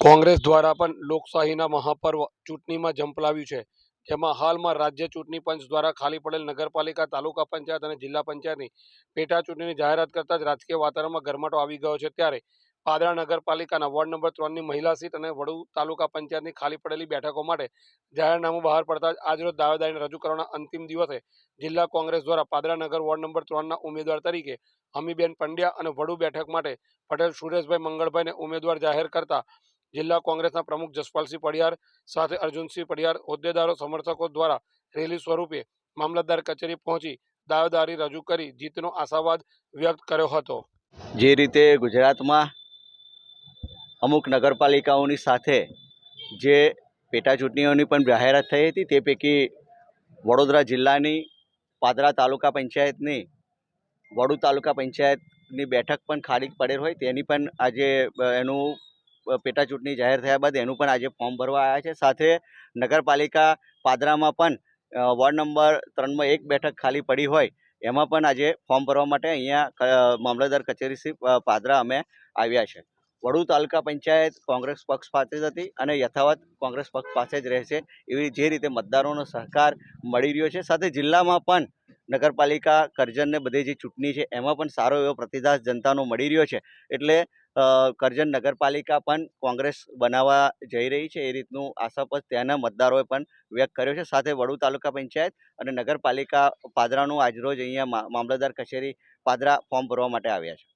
કોંગ્રેસ દ્વારા પણ લોકશાહીના મહાપર્વ ચૂંટણીમાં ઝંપલાવ્યું છે. જેમાં હાલમાં રાજ્ય ચૂંટણી પંચ દ્વારા ખાલી પડેલ નગરપાલિકા, તાલુકા પંચાયત અને જિલ્લા પંચાયતની પેટા ચૂંટણીની જાહેરાત કરતાં જ રાજકીય વાતાવરણમાં ગરમાટો આવી ગયો છે. ત્યારે પાદરા નગરપાલિકાના વોર્ડ નંબર ત્રણની મહિલા સીટ અને વડુ તાલુકા પંચાયતની ખાલી પડેલી બેઠકો માટે જાહેરનામું બહાર પડતા જ આજરોજ દાવેદારીને રજૂ કરવાના અંતિમ દિવસે જિલ્લા કોંગ્રેસ દ્વારા પાદરા નગર વોર્ડ નંબર ત્રણના ઉમેદવાર તરીકે હમીબેન પંડ્યા અને વડુ બેઠક માટે પટેલ સુરેશભાઈ મંગળભાઈને ઉમેદવાર જાહેર કરતા જિલ્લા કોંગ્રેસના પ્રમુખ જસપાલસિંહ પડિયાર સાથે અર્જુનસિંહ પડિયાર, હોદ્દેદારો, સમર્થકો દ્વારા રેલી સ્વરૂપે મામલતદાર કચેરી પહોંચી દાવેદારી રજૂ કરી જીતનો આશાવાદ વ્યક્ત કર્યો હતો. જે રીતે ગુજરાતમાં અમુક નગરપાલિકાઓની સાથે જે પેટા ચૂંટણીઓની પણ જાહેરાત થઈ હતી તે પૈકી વડોદરા જિલ્લાની, પાદરા તાલુકા પંચાયતની, વડુ તાલુકા પંચાયતની બેઠક પણ ખાલી પડેલ હોય તેની પણ આજે એનું પેટા ચૂંટણી જાહેર થયા બાદ એનું પણ આજે ફોર્મ ભરવા આવ્યા છે. સાથે નગરપાલિકા પાદરામાં પણ વોર્ડ નંબર ત્રણમાં એક બેઠક ખાલી પડી હોય, એમાં પણ આજે ફોર્મ ભરવા માટે અહીંયા મામલતદાર કચેરી શ્રી પાદરા અમે આવ્યા છે. વડુ તાલુકા પંચાયત કોંગ્રેસ પક્ષ પાસે જ હતી અને યથાવત કોંગ્રેસ પક્ષ પાસે જ રહેશે એવી જે રીતે મતદારોનો સહકાર મળી રહ્યો છે. સાથે જિલ્લામાં પણ નગરપાલિકા કરજણને બધી જે ચૂંટણી છે એમાં પણ સારો એવો પ્રતિસાદ જનતાનો મળી રહ્યો છે. એટલે કરજણ નગરપાલિકા પણ કોંગ્રેસ બનાવવા જઈ રહી છે, એ રીતનું આશાપદ ત્યાંના મતદારોએ પણ વ્યક્ત કર્યો છે. સાથે વડુ તાલુકા પંચાયત અને નગરપાલિકા પાદરાનું આજરોજ અહીંયા મામલતદાર કચેરી પાદરા ફોર્મ ભરવા માટે આવ્યા છે.